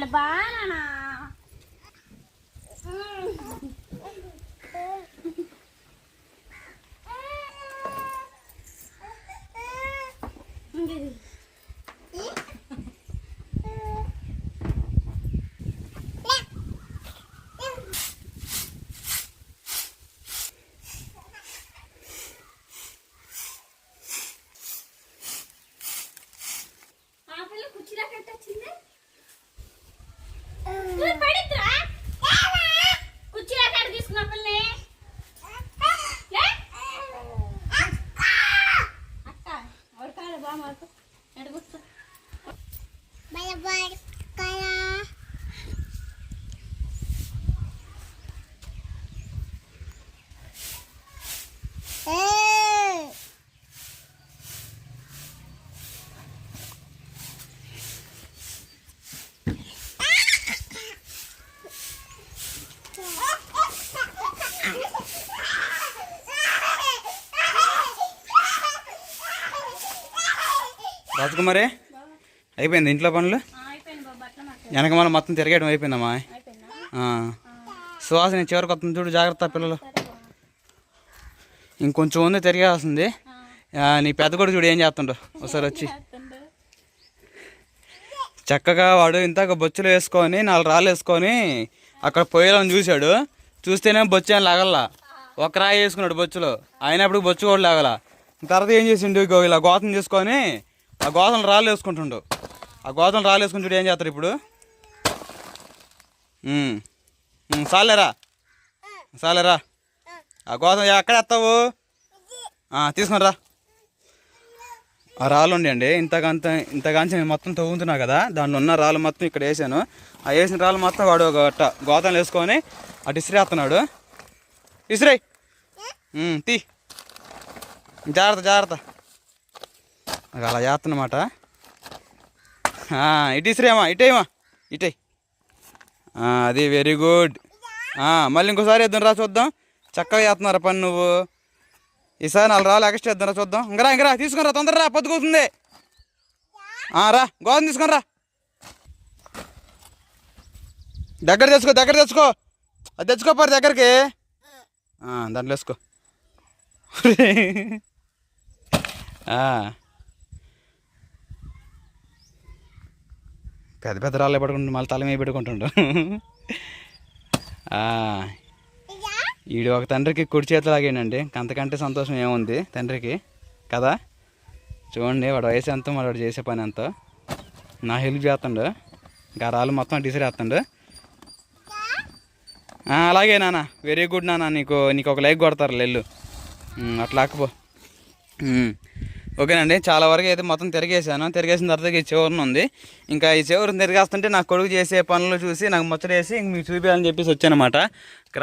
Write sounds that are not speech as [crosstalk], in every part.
ఆడ బాగా ఆ మరి? అయిపోయింది ఇంట్లో పనులు? వెనక మళ్ళీ మొత్తం తిరగడం అయిపోయిందమ్మా. సువాస నేను చివరికి వస్తుంది చూడు జాగ్రత్త పిల్లలు. ఇంకొంచెం ఉంది తిరిగేస్తుంది నీ పెద్ద కూడా చూడు ఏం చేస్తుండో? ఒకసారి వచ్చి. చక్కగా వాడు ఇంతక బొచ్చులు వేసుకొని నాలుగు రాళ్ళు వేసుకొని అక్కడ పొయ్యిలను చూశాడు. చూస్తేనే బొచ్చు ఏం లాగల్లా. ఒక రాయి వేసుకున్నాడు బొచ్చులో. అయినప్పుడు బొచ్చు కూడా లాగల. తర్వాత ఏం చేసిండు? ఇలా గోతం చేసుకొని ఆ గోధుమలు రాళ్ళు వేసుకుంటుండు. ఆ గోధుమలు రాళ్ళు వేసుకుని చూడు ఏం చేస్తారు ఇప్పుడు? సాలేరా సాలేరా ఆ గోధుమ ఎక్కడ ఎత్తావు తీసుకుని రా. ఆ రాళ్ళు ఉండండి. ఇంతకంత ఇంతకాంచి నేను మొత్తం తవ్వుతున్నా కదా దాంట్లో ఉన్న రాళ్ళు మొత్తం ఇక్కడ వేసాను. ఆ వేసిన రాళ్ళు మొత్తం వాడు ఒక గోధుమలు గోతంలో వేసుకొని అటు ఇసిరేస్తున్నాడు. ఇసిరే తీ. జాగ్రత్త జాగ్రత్త. నాకు అలా చేస్తున్నమాట. ఇటు ఇసిరేమా ఇటేమా ఇటే అది వెరీ గుడ్ మళ్ళీ ఇంకోసారి వేద్దాం రా చూద్దాం. చక్కగా చేస్తున్నారా పని నువ్వు? ఈసారి నాలుగు రాళ్ళు ఎక్స్ట్రా ఇద్దాం రా చూద్దాం. ఇంకరా ఇంకరా తీసుకుని తొందరరా తొందర రా రా గోధుమ తీసుకొని రా. దగ్గర తెచ్చుకో దగ్గర తెచ్చుకో. అది తెచ్చుకోపారు దగ్గరికి. దాంట్లో వేసుకో. [laughs] పెద్ద పెద్ద రాళ్ళే పడుకుంటు మళ్ళీ తల మీద పెట్టుకుంటుండు. ఈడు ఒక తండ్రికి కుడి చేతులు లాగేనండి అంతకంటే సంతోషం ఏముంది తండ్రికి? కదా? చూడండి వాడు వయసు ఎంతో మరి వాడు చేసే పని ఎంతో. నా హెల్ప్ చేస్తుండు. ఇంకా రాళ్ళు మొత్తం తీసిరేస్తుండు. అలాగే నాన్న. వెరీ గుడ్ నాన్న. నీకు నీకు ఒక లైక్ కొడతారు లెల్లు. అట్లా ఆకపో. ఓకేనండి. చాలా వరకు అయితే మొత్తం తిరిగేసాను తిరిగేసిన తర్వాత ఈ చివరిని ఉంది. ఇంకా ఈ చివరిని తిరిగేస్తుంటే నా కొడుకు చేసే పనులు చూసి నాకు ముచ్చటేసి ఇంక మీకు చూపించాలని చెప్పేసి వచ్చానమాట.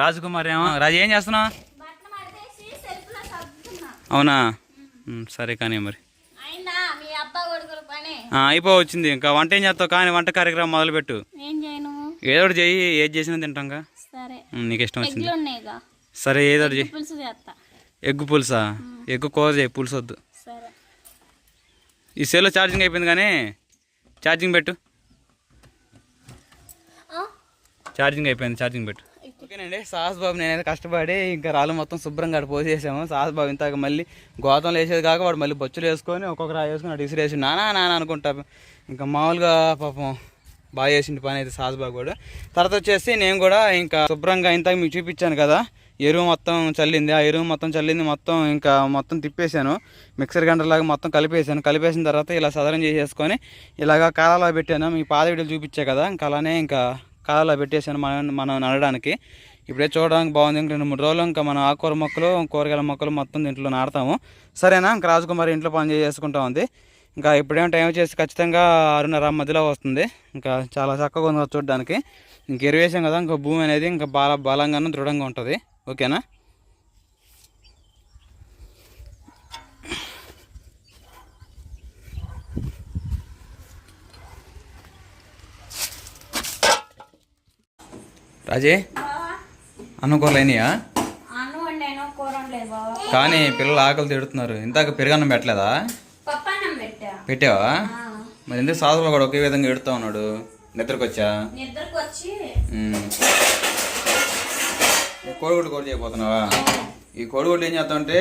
రాజకుమార్ ఏమో రాజు ఏం చేస్తున్నావు? అవునా? సరే కానీ మరి. అయిపో వచ్చింది ఇంకా వంట ఏం చేస్తావు? కానీ వంట కార్యక్రమం మొదలుపెట్టు. ఏదో ఒకటి చెయ్యి. ఏది చేసినా తింటాంగా నీకు ఇష్టం వచ్చింది. సరే ఏదో ఒకటి చెయ్యి. ఎగ్గు పులుసా ఎగ్గు కూర చేయి పులుసు వద్దు సరే ఈ సెల్లో ఛార్జింగ్ అయిపోయింది కానీ ఛార్జింగ్ పెట్టు. ఆ? ఛార్జింగ్ అయిపోయింది ఛార్జింగ్ పెట్టు. ఓకేనండి సాహస్ బాబు నేనైతే కష్టపడి ఇంకా రాళ్ళు మొత్తం శుభ్రంగా అటు పోసేసాము. సాహస్ బాబు ఇంతక మళ్ళీ గోతంలో వేసేది కాక వాడు మళ్ళీ బొచ్చులు వేసుకొని ఒక్కొక్క రాయి వేసుకొని అటు ఇసిరేసి నానా నానా అనుకుంటా. ఇంకా మామూలుగా పాపం బాగా చేసింది పని అయితే సాహస్ బాబు కూడా. తర్వాత వచ్చేసి నేను కూడా ఇంకా శుభ్రంగా ఇంతకు మీకు చూపించాను కదా ఎరువు మొత్తం చల్లింది. ఆ ఎరువు మొత్తం చల్లింది మొత్తం ఇంకా మొత్తం తిప్పేశాను. మిక్సర్ గంటలాగా మొత్తం కలిపేసాను కలిపేసిన తర్వాత ఇలా సదరం చేసేసుకొని ఇలాగా కాలాలో పెట్టాను. మీ పాద వీడియోలు చూపించే కదా. ఇంకా అలానే ఇంకా కాలాలో పెట్టేసాను మనం మనం నడడానికి ఇప్పుడే చూడడానికి బాగుంది. ఇంక రెండు మూడు రోజులు ఇంకా మనం ఆకుకూర మొక్కలు కూరగాయల మొక్కలు మొత్తం దీంట్లో నాడతాము సరేనా? ఇంకా రాజకుమారి ఇంట్లో పని చేసుకుంటా ఉంది. ఇంకా ఇప్పుడేమో టైం వచ్చేసి ఖచ్చితంగా ఆరున్నర మధ్యలో వస్తుంది. ఇంకా చాలా చక్కగా ఉంది చూడడానికి. ఇంక ఎరువేసాం కదా. ఇంకా భూమి అనేది ఇంకా బాగా బలంగానూ దృఢంగా ఉంటుంది. ఓకేనా? రాజే అనుకోలేనియా కానీ పిల్లలు ఆకలి తిడుతున్నారు ఇందాక పెరుగన్నం పెట్టలేదా? పెట్టావా. మరి ఎందుకు సాధువులు కూడా ఒకే విధంగా ఎడుతా ఉన్నాడు? నిద్రకొచ్చా? నిద్రకు వచ్చి ఉమ్. ఈ కోడిగుడ్డు కోడి చేయబోతున్నావా? ఈ కోడిగుడ్డు ఏం చేస్తామంటే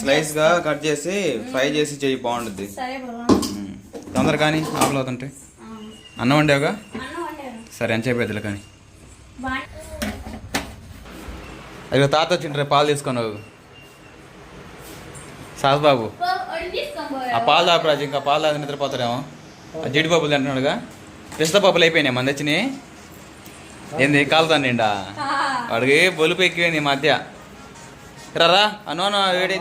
స్లైస్గా కట్ చేసి ఫ్రై చేసి చెయ్యి బాగుంటుంది. తొందర కానీ ఆకలి అవుతుంటే అన్నం వండావుగా? సరే ఎంత చెప్పేదిలే కానీ. అయ్యో తాత వచ్చిండ్రే పాలు తీసుకున్నావు సాస్ బాబు. ఆ పాలు తాపరాజు ఇంకా పాలు తాగి నిద్రపోతారేమో. ఆ జీడిపప్పులు తింటున్నాడుగా. పిస్తా పప్పులు అయిపోయినాయి మన తెచ్చినాయి ఏంది కాలుతా నిండా? వాడికి బొలుపు ఎక్కువైంది ఈ మధ్య రా అను వేడి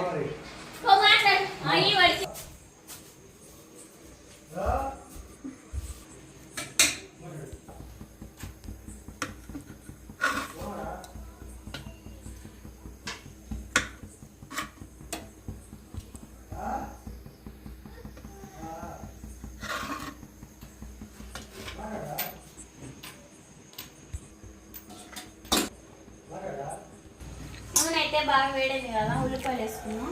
అయితే బాగా వేడింది కదా ఉల్లిపాయలు వేసుకున్నాం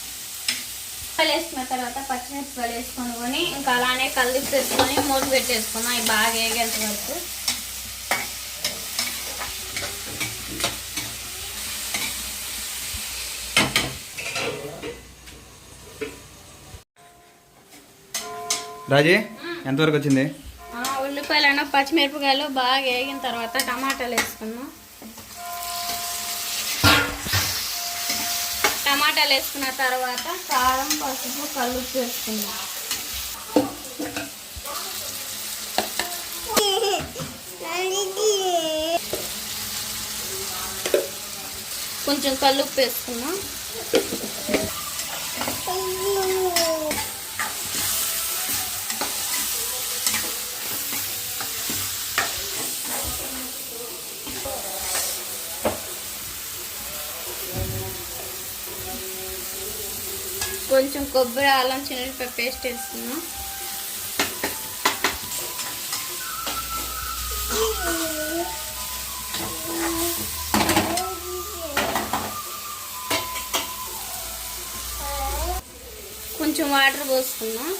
ఉల్లిపాయలు వేసుకున్న తర్వాత పచ్చిమిరపకాయలు వేసుకొని ఇంకా అలానే కలిపి పెట్టుకొని మూత పెట్టేసుకున్నాం అవి బాగా వేగేంత వరకు. రాజే? ఎంతవరకు వచ్చింది? ఉల్లిపాయలను పచ్చిమిరపకాయలు బాగా వేగిన తర్వాత టమాటాలు వేసుకున్నాం. టమాటాలు వేసుకున్న తర్వాత కారం పసుపు కలుపు వేసుకున్నాం. కొంచెం కలుపు వేసుకున్నాం. కొంచెం కొబ్బరి అల్లం చిన్నపాయ పేస్ట్ వేసుకున్నాం కొంచెం వాటర్ పోసుకున్నాం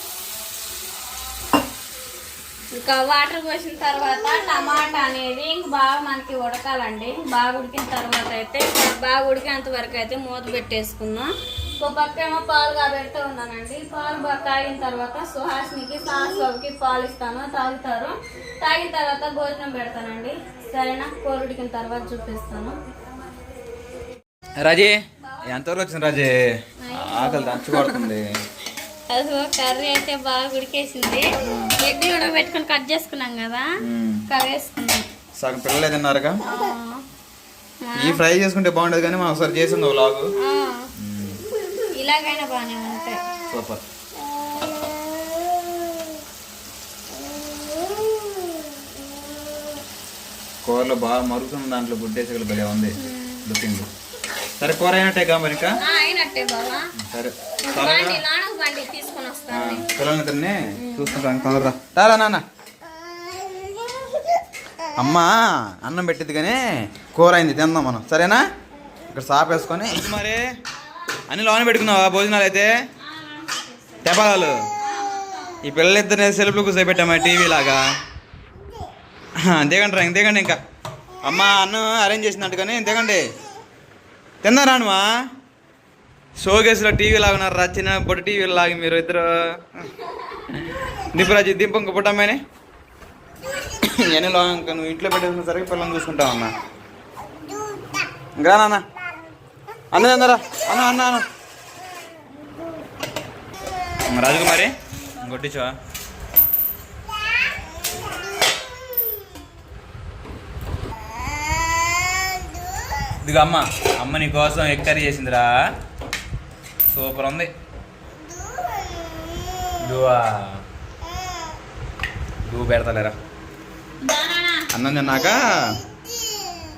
ఇంకా వాటర్ పోసిన తర్వాత టమాటా అనేది ఇంక బాగా మనకి ఉడకాలండి. బాగా ఉడికిన తర్వాత అయితే బాగా ఉడికేంత వరకు అయితే మూత పెట్టేసుకున్నాం ఒక పక్క ఏమో పాలు కాబెడుతూ ఉన్నానండి. పాలు బాగా తాగిన తర్వాత సుహాసినికి సాసుకి పాలు ఇస్తాను. తాగుతారు. తాగిన తర్వాత భోజనం పెడతానండి. సరేనా? కూర ఉడికిన తర్వాత చూపిస్తాను. రాజీ ఎంతవరకు వచ్చింది రాజీ? ఆకలి దంచి కొడుతుంది. అది కర్రీ అయితే బాగా ఉడికేసింది. ఎగ్ కూడా పెట్టుకొని కట్ చేసుకున్నాం కదా. కర్రీ వేసుకున్నాం. సగం పిల్లలు తిన్నారుగా. ఈ ఫ్రై చేసుకుంటే బాగుండేది కానీ మనం ఒకసారి చేసింది వ్లాగ్ ఆ. ఇలాగైనా బాగానే ఉంటాయి. సూపర్. కూరలో బాగా మరుగుతున్న దాంట్లో గుడ్డేసగలు భలే ఉంది. లుకింగ్ సరే కూర అయినట్టే కా మరి ఇంకా? ఆ, అయినట్టే బాబా సరే పిల్లల్ని తిన్నే? చూసుకుంటాను తొందరగా. తారా నాన్న? అమ్మా అన్నం పెట్టింది కానీ కూర అయింది తిందాం మనం. సరేనా? ఇక్కడ సాప్ వేసుకొని మరి. అన్ని లోన పెట్టుకున్నావా భోజనాలు అయితే? తెపాలాలు. ఈ పిల్లలిద్దరిని సెల్ఫ్లు కూర్చోబెట్టామా టీవీ లాగా? దిగండి రా ఇంక దిగండి ఇంకా. అమ్మ అన్నం అరేంజ్ చేసినట్టు కానీ దిగండి తిందా రానుమా షోకేస్లో టీవీ లాగున్నారు రా చిన్న పొట్టి టీవీ లాగి మీరు ఇద్దరు. నిపురాజు దింపు ఇంక పుట్టమ్మని ఎన్నెలో ఇంకా నువ్వు ఇంట్లో పెట్టేసిన సరికి పిల్లల్ని చూసుకుంటావు అన్న ఇంకా నాన్న. అన్న అందరా. అన్న అన్న అన్న. రాజకుమారి కొట్టించవా ఇదిగో అమ్మ అమ్మ నీ కోసం ఎగ్ కర్రీ చేసిందిరా. సూపర్ ఉంది. దువా దూ పెడతలేరా. అన్నం తిన్నాక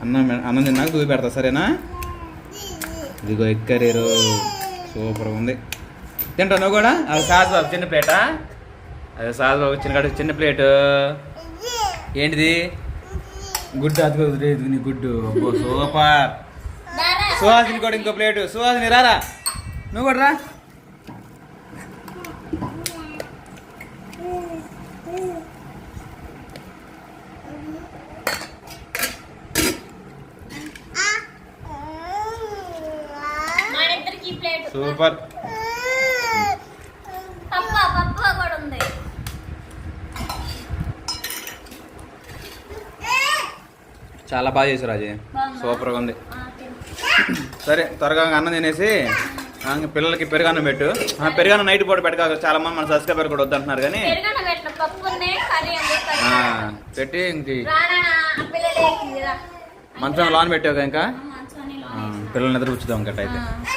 అన్నం అన్నం తిన్నాక దూ పెడతా సరేనా? ఇదిగో ఎగ్ కర్రీరు సూపర్ ఉంది. తింటా నువ్వు కూడా? అది సాస్ బాబు చిన్న ప్లేటా? అదే సాస్ బాబు చిన్న చిన్న ప్లేటు. ఏంటిది? గుడ్డు ఇది నీ గుడ్డు. అబ్బో సూపర్. సుహాసిని కూడా ఇంకో ప్లేటు. సుహాసిని రారా? నువ్వు కూడా రా మన ఇద్దరికి ప్లేట్ సూపర్. చాలా బాగా చేశారు రాజీ? సూపర్గా ఉంది. సరే త్వరగా అన్నం తినేసి పిల్లలకి పెరుగన్నం పెట్టు. పెరుగన్నం నైట్ పూట పెట్టక చాలా మంది మన సబ్స్క్రైబర్ కూడా వద్దంటున్నారు కానీ. పెట్టి ఇంక మంచం లాన్ పెట్టావు ఇంకా? పిల్లల్ని నిద్ర కూర్చుదాం ఇంకట అయితే ఆ.